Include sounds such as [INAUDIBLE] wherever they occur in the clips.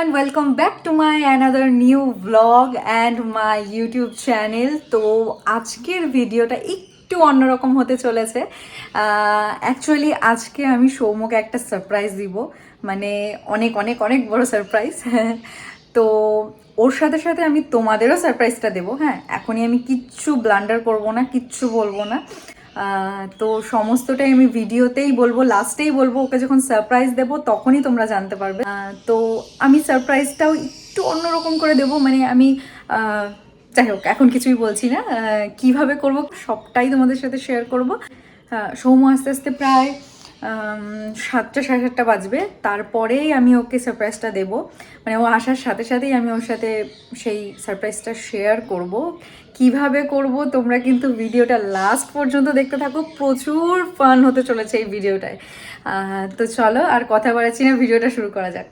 Everyone welcome back to my another new blog and my YouTube channel তো আজকের ভিডিওটা একটু অন্যরকম হতে চলেছে। অ্যাকচুয়ালি আজকে আমি সৌমকে একটা সারপ্রাইজ দিব। মানে অনেক অনেক অনেক বড় সারপ্রাইজ [LAUGHS] তো ওর সাথে সাথে আমি তোমাদেরও সারপ্রাইজটা দেবো। হ্যাঁ এখনই আমি কিচ্ছু ব্লান্ডার করব না, কিচ্ছু বলব না। তো সমস্তটাই আমি ভিডিওতেই বলব লাস্টেই বলব, ওকে যখন সারপ্রাইজ দেবো তখনই তোমরা জানতে পারবে। তো আমি সারপ্রাইজটাও একটু অন্যরকম করে দেবো মানে আমি যাই হোক, এখন কিছুই বলছি না কীভাবে করব সবটাই তোমাদের সাথে শেয়ার করব। সৌম্য আস্তে আস্তে প্রায় সাতটা, সাড়ে সাতটা বাজবে। তারপরেই আমি ওকে সারপ্রাইজটা দেব। মানে ও আসার সাথে সাথেই আমি ওর সাথে সেই সারপ্রাইজটা শেয়ার করব। কীভাবে করব তোমরা কিন্তু ভিডিওটা লাস্ট পর্যন্ত দেখতে থাকো। প্রচুর ফান হতে চলেছে এই ভিডিওটায় তো চলো আর কথা বাড়াচ্ছি না, ভিডিওটা শুরু করা যাক।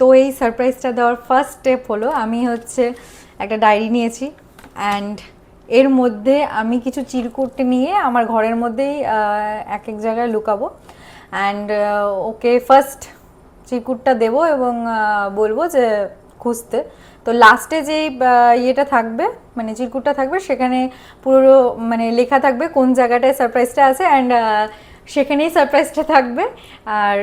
তো এই সারপ্রাইজটা দেওয়ার ফার্স্ট স্টেপ হলো আমি হচ্ছে একটা ডায়েরি নিয়েছি অ্যান্ড এর মধ্যে আমি কিছু চিরকুট নিয়ে আমার ঘরের মধ্যেই এক এক জায়গায় লুকাবো অ্যান্ড ওকে ফার্স্ট চিরকুটটা দেবো এবং বলব যে খুঁজতে। তো লাস্টে আহ, ইয়েটা থাকবে মানে চিরকুটটা থাকবে সেখানে পুরো মানে লেখা থাকবে কোন জায়গাটায় সারপ্রাইজটা আছে অ্যান্ড সেখানেই সারপ্রাইজটা থাকবে। আর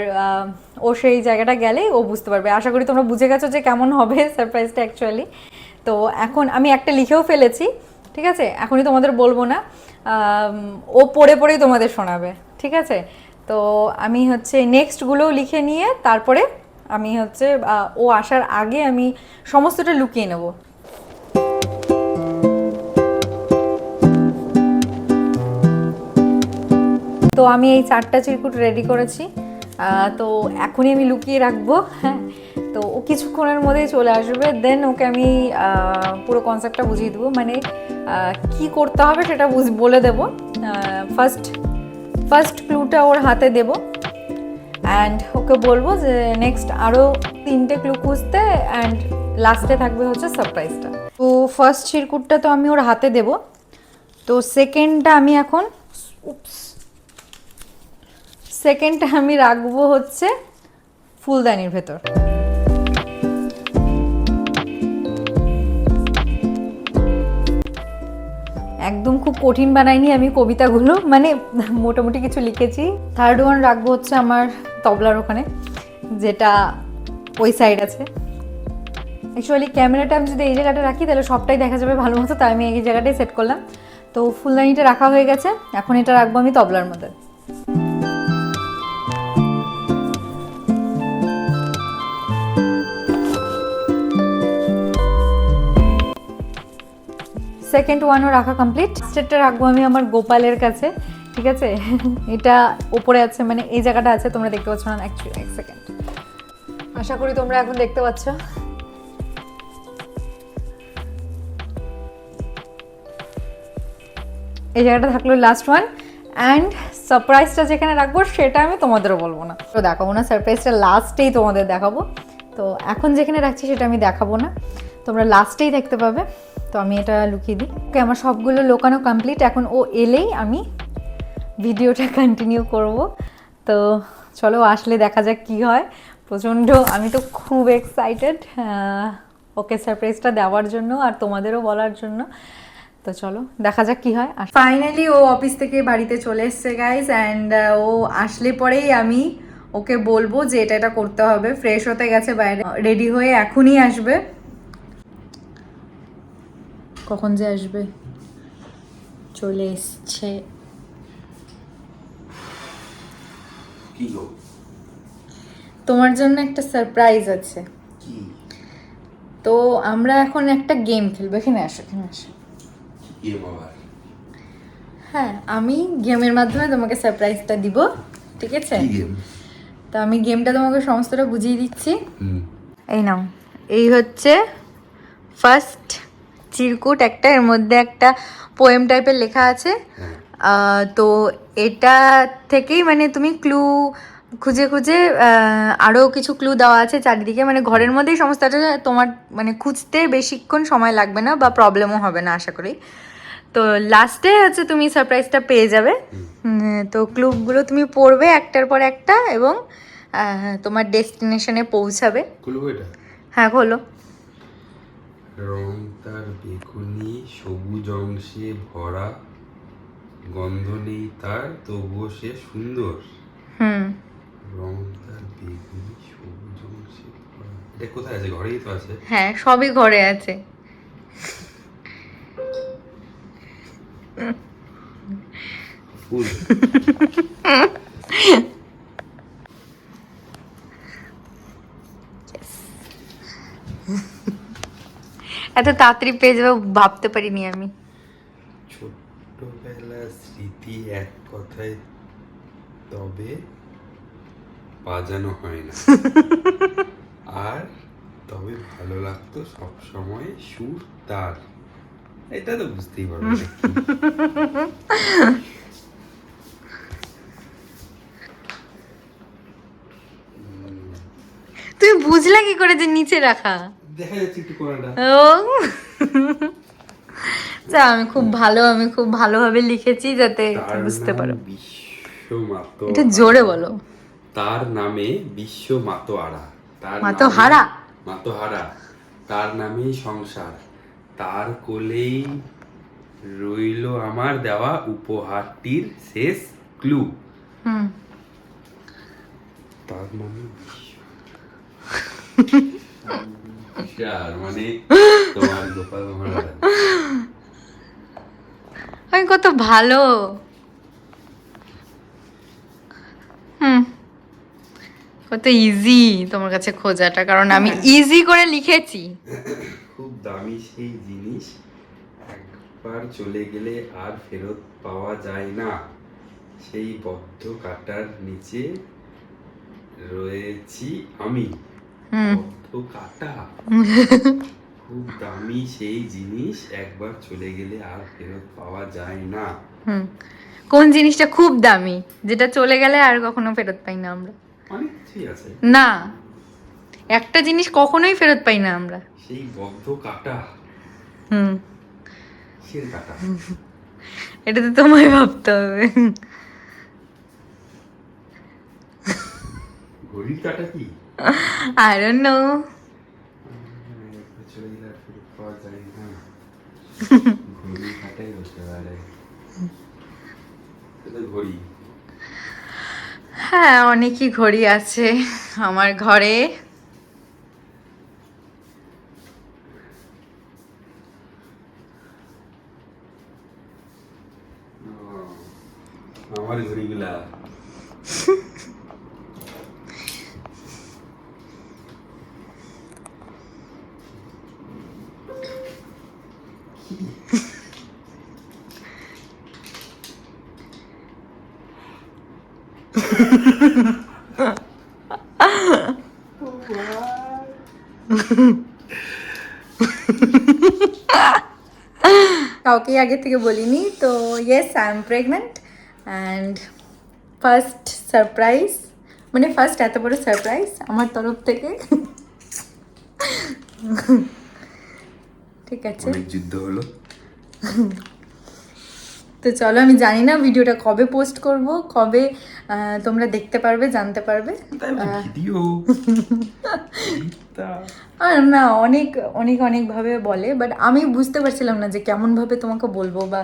ও সেই জায়গাটা গেলেই ও বুঝতে পারবে। আশা করি তোমরা বুঝে গেছো যে কেমন হবে [LAUGHS] সারপ্রাইজটা অ্যাকচুয়ালি তো এখন আমি একটা লিখেও ফেলেছি, ঠিক আছে? এখনই তোমাদের বলব না। ও পড়ে পড়েই তোমাদের শোনাবে, ঠিক আছে? তো আমি হচ্ছে নেক্সটগুলোও লিখে নিয়ে তারপরে আমি হচ্ছে ও আসার আগে আমি সমস্তটা লুকিয়ে নেব। তো আমি এই চারটা চিরকুট রেডি করেছি। তো এখনই আমি লুকিয়ে রাখব। হ্যাঁ তো ও কিছুক্ষণের মধ্যেই চলে আসবে। দেন ওকে আমি পুরো কনসেপ্টটা বুঝিয়ে দেবো। মানে কি করতে হবে সেটা বলে দেবো। ফার্স্ট ফার্স্ট ক্লুটা ওর হাতে দেব। অ্যান্ড ওকে বলব যে নেক্সট আরও তিনটে ক্লু খুঁজতে অ্যান্ড লাস্টে থাকবে হচ্ছে সারপ্রাইজটা তো ফার্স্ট চিরকুটটা তো আমি ওর হাতে দেব। তো সেকেন্ডটা আমি এখন উপস সেকেন্ডটা আমি রাখব হচ্ছে ফুলদানির ভেতর। একদম খুব কঠিন বানাইনি আমি কবিতাগুলো মানে মোটামুটি কিছু লিখেছি। থার্ড ওয়ান রাখব হচ্ছে আমার তবলার ওখানে, যেটা ওই সাইড আছে। অ্যাকচুয়ালি ক্যামেরাটা আমি যদি এই জায়গাটা রাখি, তাহলে সবটাই দেখা যাবে ভালো মতো, তাই আমি এই জায়গাটাই সেট করলাম। তো ফুলদানিটা রাখা হয়ে গেছে, এখন এটা রাখব আমি তবলার মধ্যে। সেকেন্ড ওয়ানও রাখা কমপ্লিট স্টেটটা রাখব আমি আমার গোপালের কাছে, ঠিক আছে? এটা ওপরে আছে মানে এই জায়গাটা আছে, তোমরা দেখতে পাচ্ছ না অ্যাকচুয়ালি এক সেকেন্ড আশা করি তোমরা এখন দেখতে পাচ্ছ। এই জায়গাটা থাকল লাস্ট ওয়ান অ্যান্ড সারপ্রাইজটা যেখানে রাখব, সেটা আমি তোমাদেরও বলব না। তো দেখাবো না সারপ্রাইজটা লাস্টেই তোমাদের দেখাবো। তো এখন যেখানে রাখছি, সেটা আমি দেখাবো না। তোমরা লাস্টেই দেখতে পাবে। তো আমি এটা লুকিয়ে দিই। ওকে আমার সবগুলো লোকানো কমপ্লিট এখন ও এলেই আমি ভিডিওটা কন্টিনিউ করব। তো চলো, আসলে দেখা যাক কি হয়। প্রচণ্ড, আমি তো খুব এক্সাইটেড ওকে সারপ্রাইজটা দেওয়ার জন্য আর তোমাদেরও বলার জন্য। তো চলো, দেখা যাক কি হয়। আর ফাইনালি ও অফিস থেকে বাড়িতে চলে এসছে গাইজ অ্যান্ড ও আসলে পরেই আমি ওকে বলব যে এটা এটা করতে হবে। ফ্রেশ হতে গেছে বাইরে। রেডি হয়ে এখনই আসবে। কখন যে আসবে? চলে এসছে। তোমার জন্য একটা সারপ্রাইজ আছে। তো আমরা এখন একটা গেম খেলব। এখানে আসো এখানে আসো। হ্যাঁ আমি গেমের মাধ্যমে তোমাকে সারপ্রাইজটা দিব। ঠিক আছে? তো আমি গেমটা তোমাকে সমস্তটা বুঝিয়ে দিচ্ছি। এই নাও। এই হচ্ছে ফার্স্ট চিরকুট একটা এর মধ্যে একটা পোয়েম টাইপের লেখা আছে। হ্যাঁ। তো এটা থেকেই মানে তুমি ক্লু খুঁজে খুঁজে আরও কিছু ক্লু দেওয়া আছে চারিদিকে। মানে ঘরের মধ্যেই সমস্তটা তোমার মানে খুঁজতে বেশিক্ষণ সময় লাগবে না বা প্রবলেমও হবে না আশা করি। তো লাস্টে হচ্ছে তুমি সারপ্রাইজটা পেয়ে যাবে। তো ক্লুগুলো তুমি পড়বে একটার পর একটা এবং তোমার ডেস্টিনেশনে পৌঁছাবে। হ্যাঁ খোলো। রং তার বেগুনি সবুজ অংশে ভরা গন্ধ নেই তার তবুও সে সুন্দর। হুম। রং তার বেগুনি সবুজ অংশে ভরা। এটা কোথায় আছে? ঘরেই তো আছে। হ্যাঁ সবই ঘরে আছে। ফুল। [LAUGHS] এত তাড়াতাড়ি পেয়ে যাবে ভাবতে পারিনি আমি। ছোট্টবেলার স্মৃতি এক কথায় তবে বাজানো হয় না। আর তবে ভালো লাগতো সব সময় সুর তার এটা তো বুঝতেই পারবে তুমি বুঝলা কি করে যে নিচে রাখা? দেখা যাচ্ছে একটু কোনাটা। ও যা আমি খুব ভালো আমি খুব ভালোভাবে লিখেছি যাতে বুঝতে পারো। এটা জোরে বলো। তার নামে বিশ্ব মাতোয়ারা তার মাতোহারা? নামে- মাতোহারা? তার নামেই সংসার। তার কোলেই রইল আমার দেওয়া উপহারটির শেষ ক্লু। হুম। তার নামে মানে তোমার গোপাল মহারাজ আমি কত ভালো হুম কত ইজি তোমার কাছে খোঁজাটা কারণ আমি ইজি করে লিখেছি খুব দামি সেই জিনিস একবার চলে গেলে আর ফেরত পাওয়া যায় না সেই বদ্ধ কাটার নিচে রয়েছি আমি হুম কাটা। খুব দামি সেই জিনিস একবার চলে গেলে আর ফেরত পাওয়া যায় না। কোন জিনিসটা খুব দামি যেটা চলে গেলে আর কখনো ফেরত পাই না আমরা? অনেক কিছুই আছে। না। একটা জিনিস কখনোই ফেরত পাই না আমরা। সেই বদ্ধ কাটা। হুম। কাটা। এটা তো তোমায় ভাবতে হবে। ঘড়ির কাটা কি? পারে এটা ঘড়ি হ্যাঁ অনেকই ঘড়ি আছে আমার ঘরে। আমার ঘড়িগুলা। [LAUGHS] কাউকেই আগে থেকে বলিনি, তো yes I am pregnant and first surprise মানে ফার্স্ট এত বড় সারপ্রাইজ আমার তরফ থেকে। ঠিক আছে। অনেক হলো। তো চলো আমি জানি না ভিডিওটা কবে পোস্ট করব কবে তোমরা দেখতে পারবে জানতে পারবে। [LAUGHS] আর না অনেক অনেক অনেকভাবে বলে বাট আমি বুঝতে পারছিলাম না যে কেমনভাবে তোমাকে বলব বা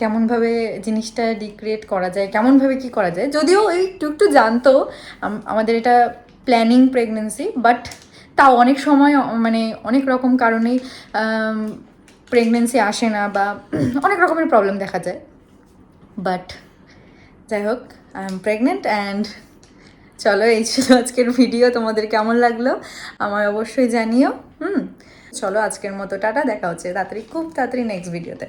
কেমনভাবে জিনিসটা রিক্রিয়েট করা যায় কেমনভাবে কি করা যায়। যদিও এই একটু একটু জানতো আমাদের এটা প্ল্যানিং প্রেগনেন্সি বাট তাও অনেক সময় মানে অনেক রকম কারণেই প্রেগনেন্সি আসে না বা [CLEARS THROAT] অনেক রকমের প্রবলেম দেখা যায়। বাট যাই হোক আই এম প্রেগনেন্ট অ্যান্ড চলো, এই ছিল আজকের ভিডিও তোমাদের কেমন লাগল? আমার অবশ্যই জানিও। হুম, চলো আজকের মতো, টাটা, দেখা হচ্ছে তাড়াতাড়ি, খুব তাড়াতাড়ি নেক্সট ভিডিওতে